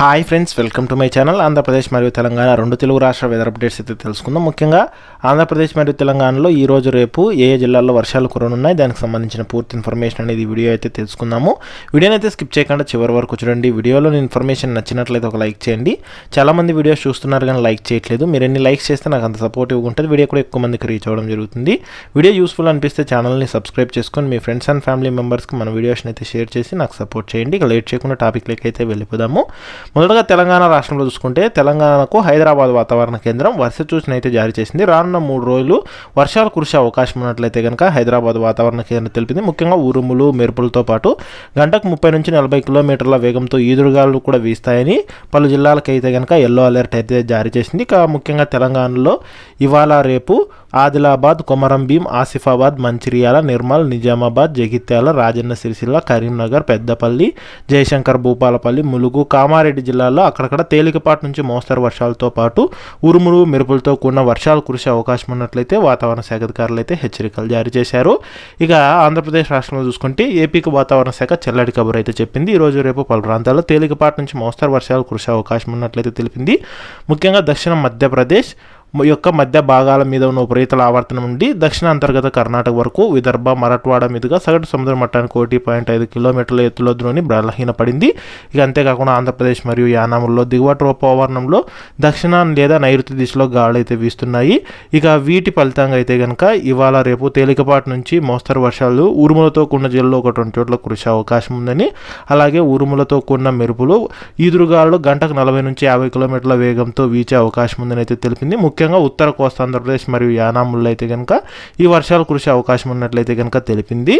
Hi friends welcome to my channel Andhra Pradesh మరియు తెలంగాణ రెండు తెలుగు రాష్ట్ర వెదర్ అప్డేట్స్ అయితే తెలుసుకుందాం. ముఖ్యంగా ఆంధ్రప్రదేశ్ మరియు తెలంగాణలో ఈ రోజు రేపు ఏ ఏ జిల్లాల్లో వర్షాలు కురనున్నాయి దానికి సంబంధించిన పూర్తి ఇన్ఫర్మేషన్ అనేది వీడియో అయితే తెలుసుకుందాము. వీడియోని అయితే స్కిప్ చేయకుండా చివరి వరకు చూడండి. వీడియోలో ఇన్ఫర్మేషన్ నచ్చినట్లయితే ఒక లైక్ చేయండి. చాలామంది వీడియోస్ చూస్తున్నారు కానీ లైక్ చేయట్లేదు. మీరు ఎన్ని లైక్స్ చేస్తే నాకు అంత సపోర్టివ్గా ఉంటుంది. వీడియో కూడా ఎక్కువ మందికి రీచ్ అవ్వడం జరుగుతుంది. వీడియో యూస్ఫుల్ అనిపిస్తే ఛానల్ని సబ్స్క్రైబ్ చేసుకొని మీ ఫ్రెండ్స్ అండ్ ఫ్యామిలీ మెంబర్స్కి మన వీడియోస్ని అయితే షేర్ చేసి నాకు సపోర్ట్ చేయండి. ఇక లేట్ చేయకుండా టాపిక్లకి అయితే వెళ్ళిపోదాము. మొదటగా తెలంగాణ రాష్ట్రంలో చూసుకుంటే తెలంగాణకు హైదరాబాద్ వాతావరణ కేంద్రం వర్ష సూచన అయితే జారీ చేసింది. రానున్న మూడు రోజులు వర్షాలు కురిసే అవకాశం ఉన్నట్లయితే కనుక హైదరాబాద్ వాతావరణ కేంద్రం తెలిపింది. ముఖ్యంగా ఉరుములు మెరుపులతో పాటు గంటకు ముప్పై నుంచి నలభై కిలోమీటర్ల వేగంతో ఈదురుగాలు కూడా వీస్తాయని పలు జిల్లాలకైతే కనుక ఎల్లో అలర్ట్ అయితే జారీ చేసింది. ఇక ముఖ్యంగా తెలంగాణలో ఇవాళ రేపు ఆదిలాబాద్ కొమరం భీం ఆసిఫాబాద్ మంచిర్యాల నిర్మల్ నిజామాబాద్ జగిత్యాల రాజన్న సిరిసిల్ల కరీంనగర్ పెద్దపల్లి జయశంకర్ భూపాలపల్లి ములుగు కామారెడ్డి జిల్లాల్లో అక్కడక్కడ తేలికపాటి నుంచి మోస్తరు వర్షాలతో పాటు ఉరుములు మెరుపులతో కూడిన వర్షాలు కురిసే అవకాశం ఉన్నట్లయితే వాతావరణ శాఖ అధికారులు అయితే హెచ్చరికలు జారీ చేశారు. ఇక ఆంధ్రప్రదేశ్ రాష్ట్రంలో చూసుకుంటే ఏపీకి వాతావరణ శాఖ చల్లటి కబురు అయితే చెప్పింది. ఈరోజు రేపు పలు ప్రాంతాల్లో తేలికపాటి నుంచి మోస్తరు వర్షాలు కురిసే అవకాశం ఉన్నట్లయితే తెలిపింది. ముఖ్యంగా దక్షిణ మధ్యప్రదేశ్ యొక్క మధ్య భాగాల మీద ఉన్న ఉపరితల ఆవర్తనం నుండి దక్షిణ అంతర్గత కర్ణాటక వరకు విదర్భ మరట్వాడ మీదుగా సగటు సముద్ర మట్టానికి ఒకటి పాయింట్ ఐదు కిలోమీటర్ల ఎత్తులో ద్రోణి బలహీనపడింది. ఇక అంతేకాకుండా ఆంధ్రప్రదేశ్ మరియు యానాముల్లో దిగువ ట్రోపవర్ణంలో దక్షిణ లేదా నైరుతి దిశలో గాలి అయితే వీస్తున్నాయి. ఇక వీటి ఫలితంగా అయితే కనుక ఇవాళ రేపు తేలికపాటి నుంచి మోస్తరు వర్షాలు ఉరుములతో కూడిన జిల్లాలో ఒక రెండు చోట్ల కురిసే అవకాశం ఉందని అలాగే ఉరుములతో కూడిన మెరుపులు ఈదురుగాలు గంటకు నలభై నుంచి యాభై కిలోమీటర్ల వేగంతో వీచే అవకాశం ఉందని అయితే తెలిపింది. ముఖ్య ముఖ్యంగా ఉత్తర కోస్తా ఆంధ్రప్రదేశ్ మరియు యానాముల్లో అయితే కనుక ఈ వర్షాలు కురిసే అవకాశం ఉన్నట్లయితే కనుక తెలిపింది.